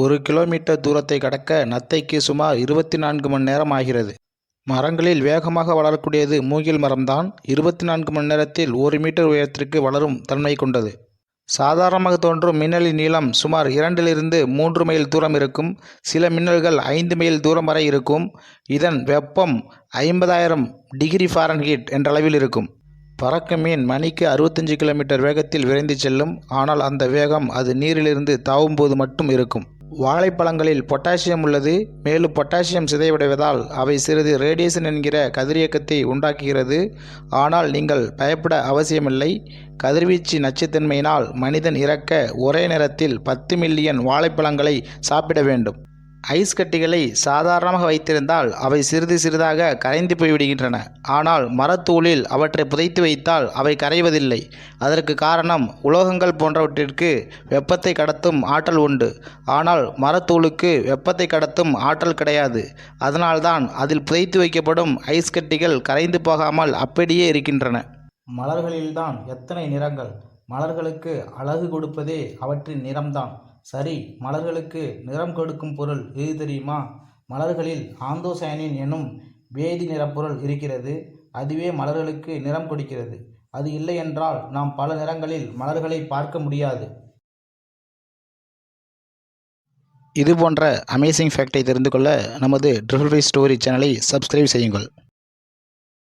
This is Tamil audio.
ஒரு கிலோமீட்டர் தூரத்தை கடக்க நத்தைக்கு சுமார் இருபத்தி நான்கு மணி நேரம் ஆகிறது. மரங்களில் வேகமாக வளரக்கூடியது மூங்கில் மரம்தான். இருபத்தி நான்கு மணி நேரத்தில் ஒரு மீட்டர் உயரத்திற்கு வளரும் தன்மை கொண்டது. சாதாரணமாக தோன்றும் மின்னலின் நீளம் சுமார் இரண்டிலிருந்து மூன்று மைல் தூரம் இருக்கும். சில மின்னல்கள் ஐந்து மைல் தூரம் வரை இருக்கும். இதன் வெப்பம் ஐம்பதாயிரம் டிகிரி ஃபாரன்ஹீட் என்ற அளவில் இருக்கும். பறக்கும் மீன் மணிக்கு அறுபத்தஞ்சு கிலோமீட்டர் வேகத்தில் விரைந்து செல்லும். ஆனால் அந்த வேகம் அது நீரிலிருந்து தாவும்போது மட்டும் இருக்கும். வாழைப்பழங்களில் பொட்டாசியம் உள்ளது மேலும் பொட்டாசியம் சிதைவடைவதால் அவை சிறிது ரேடியேஷன் என்கிற கதிரியக்கத்தை உண்டாக்குகிறது. ஆனால் நீங்கள் பயப்பட அவசியமில்லை. கதிர்வீச்சு நச்சுத்தன்மையினால் மனிதன் இறக்க ஒரே நேரத்தில் பத்து மில்லியன் வாழைப்பழங்களை சாப்பிட வேண்டும். ஐஸ் கட்டிகளை சாதாரணமாக வைத்திருந்தால் அவை சிறிது சிறிதாக கரைந்து போய்விடுகின்றன. ஆனால் மரத்தூளில் அவற்றை புதைத்து வைத்தால் அவை கரைவதில்லை. அதற்கு காரணம் உலோகங்கள் போன்றவற்றிற்கு வெப்பத்தை கடத்தும் ஆற்றல் உண்டு. ஆனால் மரத்தூளுக்கு வெப்பத்தை கடத்தும் ஆற்றல் கிடையாது. அதனால்தான் அதில் புதைத்து வைக்கப்படும் ஐஸ் கட்டிகள் கரைந்து போகாமல் அப்படியே இருக்கின்றன. மலர்களில்தான் எத்தனை நிறங்கள்? மலர்களுக்கு அழகு கொடுப்பதே அவற்றின் நிறம்தான். சரி மலர்களுக்கு நிறம் கொடுக்கும் பொருள் எது தெரியுமா? மலர்களில் ஆந்தோசயனின் எனும் வேதி நிறப்பொருள் இருக்கிறது. அதுவே மலர்களுக்கு நிறம் கொடுக்கிறது. அது இல்லை என்றால் நாம் பல நிறங்களில் மலர்களை பார்க்க முடியாது. இது போன்ற அமேசிங் ஃபேக்டை தெரிந்து கொள்ள நமது ட்ரிபிள் ஸ்டோரி சேனலை சப்ஸ்கிரைப் செய்யுங்கள்.